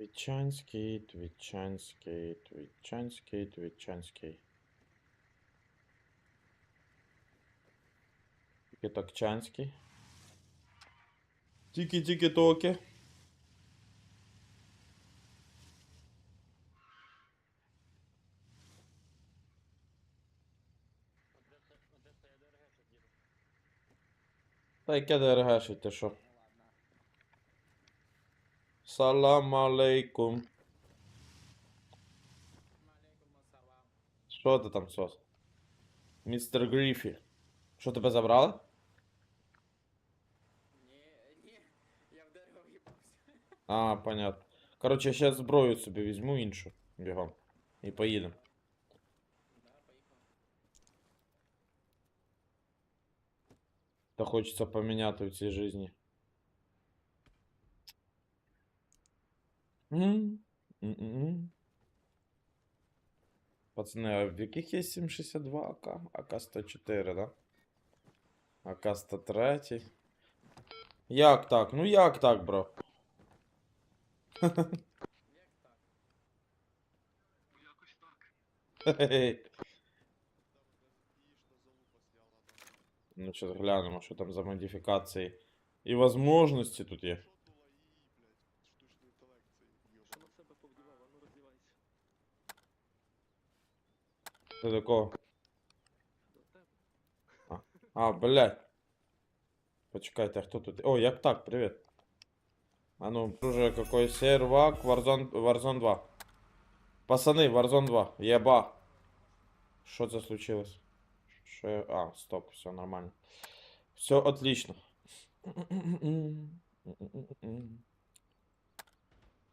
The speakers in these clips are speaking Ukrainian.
Твічанський, твічанський, твічанський, твічанський. Тільки-токчанський. Тільки-тільки-токи. Та яке ДРГ, ти що? Салам алейкум. Що ти там, сос? Містер Гріфі. Що тебе забрали? Ні, ні, я в дерево в'їбався. А, понятно. Короче, я зараз зброю собі візьму іншу. Бігом. І поїдемо. Да. Та хочеться поміняти в цій житті. М, м-м-м. Пацани, а в яких є 762 АК? АК 104, да? АК 103. Як так? Ну як так, бро? Як так? Якось так. Хе-хе. Там у нас Ну, сейчас глянемо, що там за модифікації і возможності тут є. Що то лаї, блядь, штучний інтелект цей Що на йошка. себе повдівав, а ну роздівайся. Ти до кого? Тебе. А, блядь. Почекайте, а хто тут? О, як так, привіт. А ну, друже, какой сервак, Warzone, Warzone 2. Пацани, Warzone 2, єба. Що це случилось? Що я... А, стоп, все нормально. Все отлично.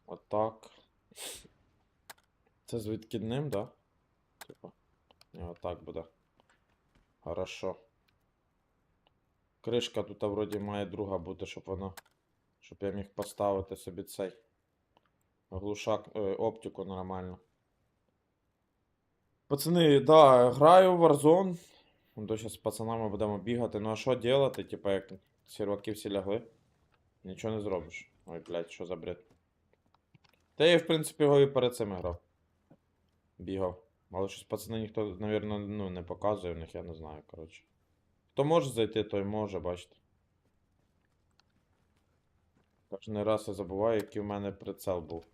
Отак. Це з відкидним, да? Ні, отак буде. Хорошо. Кришка тут вроді має друга бути, щоб вона. Щоб я міг поставити собі цей. Глушак, е, оптику нормально. Пацани, да, граю в Warzone. То зараз з пацанами будемо бігати. Ну а що робити? Типа як серваки всі лягли. Нічого не зробиш. Ой, блядь, що за бред. Та я, в принципі, його і перед цим грав. Бігав. Але щось пацани ніхто, навірно, ну, не показує в них, я не знаю, коротше. Хто може зайти, той може, бачите. Кожен раз я забуваю, який в мене прицел був.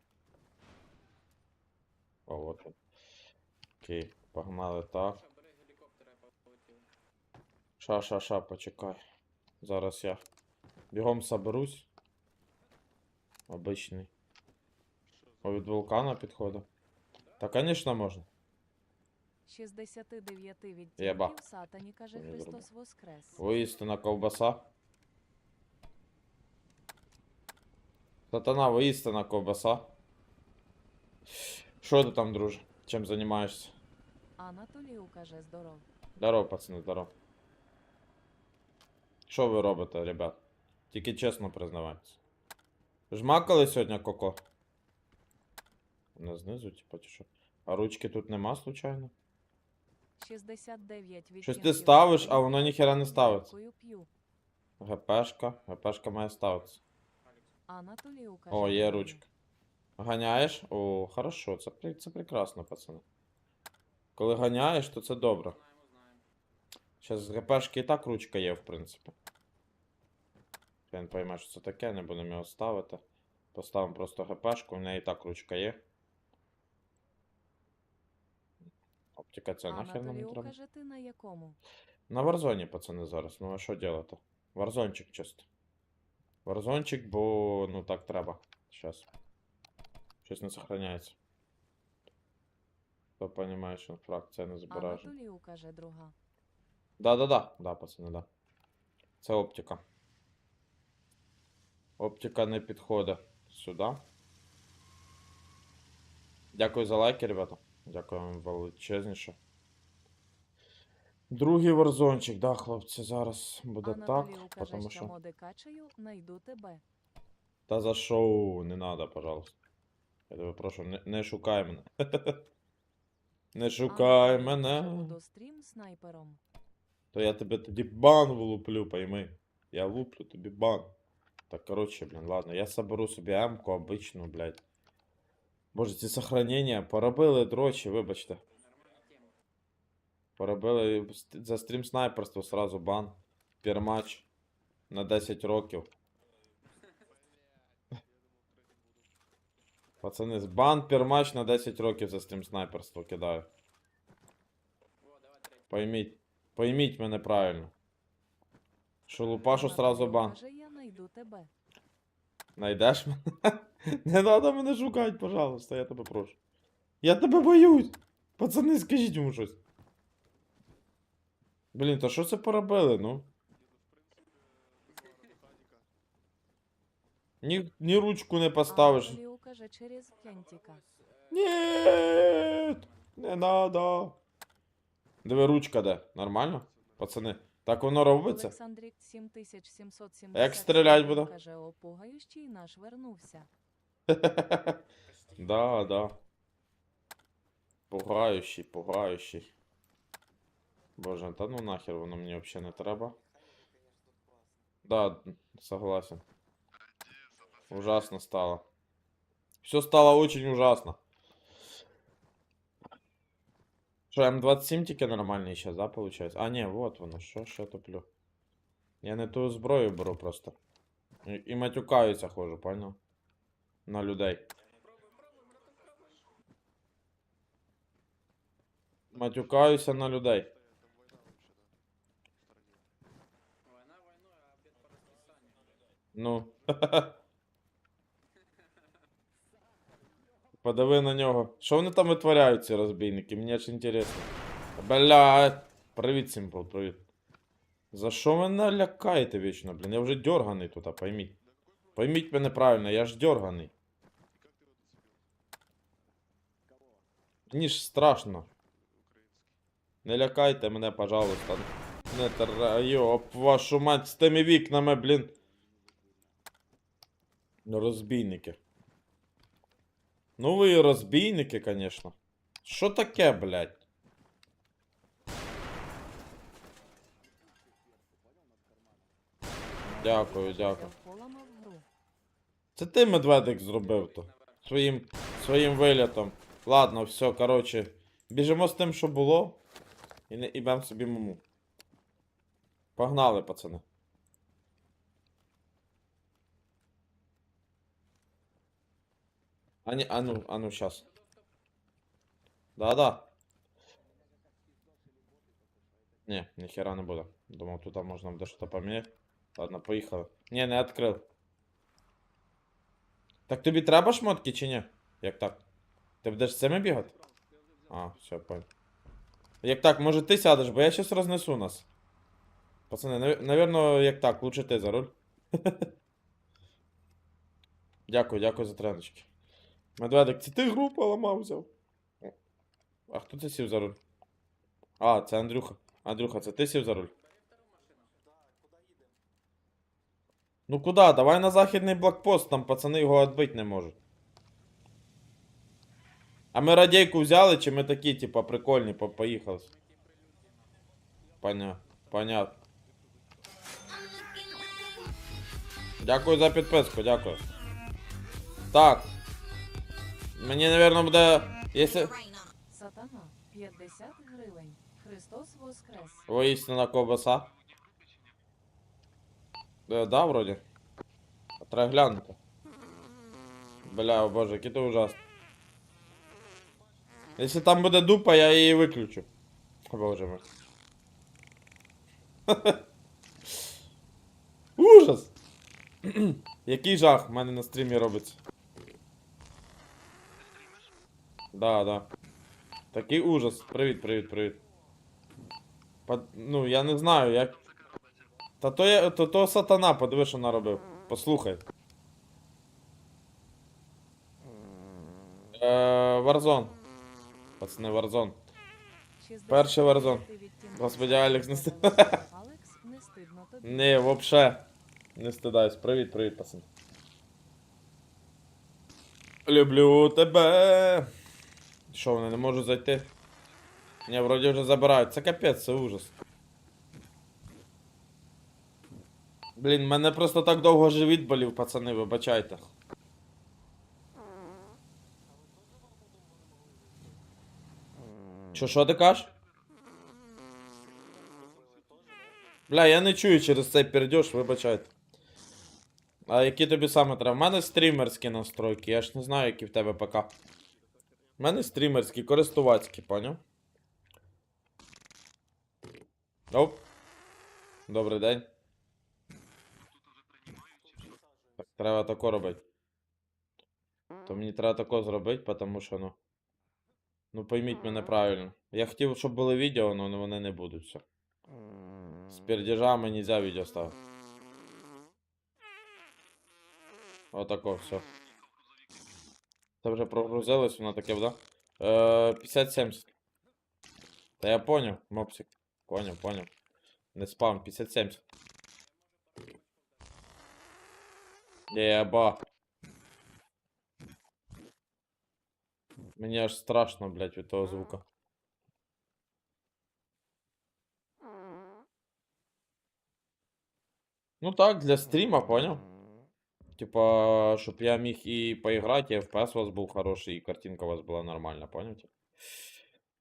О, от. Окей, погнали так. Ша, ша, ша, почекай. Зараз я бігом соберусь. Обичний. О, від вулкана підходу. Та, звісно, можна. 69 Єба. відтінків сатані, каже Не Христос Воскрес. Воістина ковбаса. Сатана, воістина ковбаса. Що ти там, друже? Чим займаєшся? Анатолію каже здоров. Здоров, пацани, здоров. Що ви робите, ребят? Тільки чесно признавайтесь. Жмакали сьогодні коко? Не знизу, типа, чи що? А ручки тут нема, случайно? 69. Щось ти ставиш, а воно ніхера не ставиться. ГПшка, ГПшка має ставитися. О, є ручка. Ганяєш? О, хорошо, це, це прекрасно, пацани. Коли ганяєш, то це добре. Зараз з ГПшки і так ручка є, в принципі. Він пойме, що це таке, не будемо його ставити. Поставимо просто ГПшку, в неї і так ручка є. Оптика ця нахер нам треба. каже ти на якому? На варзоні, пацани, зараз. Ну а що делати? Варзончик чисто. Варзончик, бо ну так треба. Щас. Щось не сохраняється. Хто понімає, що фракція не збережена. Анатолію каже друга. Да-да-да, да, пацани, да. Це оптика. Оптика не підходить сюди. Дякую за лайки, ребята. Дякую вам величезніше. Другий варзончик, да, хлопці, зараз буде Анатолію так, тому що моди качаю, найду тебе. Та за шоу не надо, пожалуйста. Я тебе прошу, не, не шукай мене. Не шукай Анатолію мене. Буду стрім снайпером. То я тебе тоді бан влуплю, пойми. Я луплю тобі бан. Так, коротше, блін, ладно, я соберу собі М-ку обичну, блядь. Боже, ці сохранення поробили дрочі, вибачте. Поробили за стрім снайперство сразу бан. Пермач на 10 років. Пацани, бан пермач на 10 років за стрім снайперство кидаю. Пойміть. Пойміть мене правильно. Що лупашу сразу бан. Найдеш мене? Не надо мене шукати, пожалуйста, я тебе прошу. Я тебе боюсь. Пацани, скажіть йому щось. Блін, то що це поробили, ну? Ні, ні ручку не поставиш. Нет, не надо. Диви, ручка де. Нормально? Пацани. Так воно робиться? Олександрік 7770. Як стрілять буде? Каже, опугаючий наш вернувся. Да, да. Пугающий, пугающий. Боже, та ну нахер воно мені взагалі не треба. Да, согласен. Ужасно стало. Все стало очень ужасно. Що, М27 тільки нормальний сейчас, да, получается? А, не, вот воно, що, що топлю. Я не ту зброю беру просто. І, і матюкаюся хожу, понял? На людей. Матюкаюся на людей. Ну. Подиви на нього. Що вони там витворяють, ці розбійники? Мені аж інтересно. Блядь. Привіт, Сімпл, привіт. За що мене лякаєте вічно, блін? Я вже дерганий тут, пойміть. Пойміть мене правильно, я ж дерганий. Мені ж страшно. Не лякайте мене, пожалуйста. Не тра... Йоп, вашу мать з тими вікнами, блін. Ну, розбійники. Ну ви розбійники, конечно. Що таке, блядь? Дякую, дякую. Це ти медведик зробив то. Своїм, своїм вилітом. Ладно, все, короче. Біжимо з тим, що було. І, не, бем собі муму. Погнали, пацани. А, не, а ну, а ну, щас. Да-да. Не, ніхера не буде. Думав, тут там можна буде щось поміняти. Ладно, поїхали. Не, не відкрив. Так тобі треба шмотки чи ні? Як так? Ти будеш з цими бігати? А, все, понял. Як так, може ти сядеш, бо я щас рознесу нас. Пацани, нав- навірно, як так, лучше ти за руль. дякую, дякую за треночки. Медведик, це ти гру поламав взяв. А хто це сів за руль? А, це Андрюха. Андрюха, це ти сів за руль? Ну куда? Давай на західний блокпост, там пацани його відбити не можуть. А ми радійку взяли, чи ми такі, типа, прикольні, по поїхали? Поня... Понятно. Дякую за підписку, дякую. Так. Мені, напевно, буде. Якщо. Сатана 50 гривень. Христос Воскрес. Воістина ковбаса. Е, да, вроді. А Треба глянути. Бля, о боже, який ти ужас. Якщо там буде дупа, я її виключу. О, Боже мой. Ужас! Який жах в мене на стрімі робиться. Да, да. Такий ужас. Привіт, привіт, привіт. Под... Ну, я не знаю, як. Та то, я... то, то сатана, подиви, що наробив. Послухай. Е, Warzone. Пацани. 60 Перший Тім Господи, Алекс, не стидно. Не. Не, вообще. Не стидаюсь. Привіт, привіт, пацан. Люблю тебе. Що, вони не можуть зайти? Ні, вроді вже забирають. Це капець, це ужас. Блін, мене просто так довго живіт болів, пацани, вибачайте. Що, що ти кажеш? Бля, я не чую через цей пердеж, вибачайте. А які тобі саме треба? У мене стрімерські настройки, я ж не знаю, які в тебе ПК. У мене стрімерські, користувацькі, поняв? Оп. Добрий день. Так, треба тако робити. То мені треба тако зробити, тому що, ну. Ну пойміть мене правильно. Я хотів, щоб були відео, але вони не будуть все. З пердежами нельзя відео ставити. Отако, все. Це вже прогрузилось, воно таке, да? Е, 50-70. Та я поняв, мопсик. Поняв, поняв. Не спам, 50-70. Єба. Мені аж страшно, блядь, від того звука. Ну так, для стрима, понял? Типа, щоб я міг і поіграти, і FPS у вас був хороший, і картинка у вас була нормальна, поняте?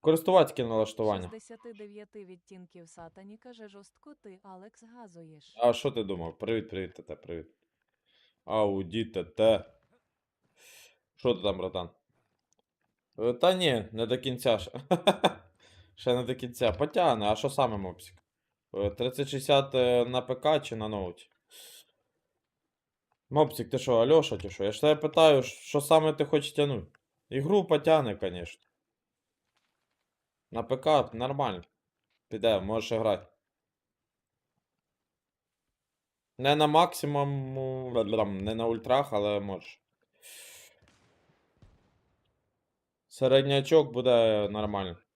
Користувацьке налаштування. 69 відтінків сатані каже жорстко ти, Алекс, газуєш. А що ти думав? Привіт, привіт, ТТ, привіт. Ауді ТТ. Що ти там, братан? Е, Та ні, не до кінця ще. Ще не до кінця. Потягне, а що саме мопсик? Е, 3060 е, на ПК чи на ноуті? Мопсик, ти що, Альоша, чи що? Я ж тебе питаю, що саме ти хочеш тягнути? Ігру потягне, конечно. На ПК нормально. Піде, можеш грати. Не на максимуму, не на ультрах, але можеш. Середнячок буде нормально.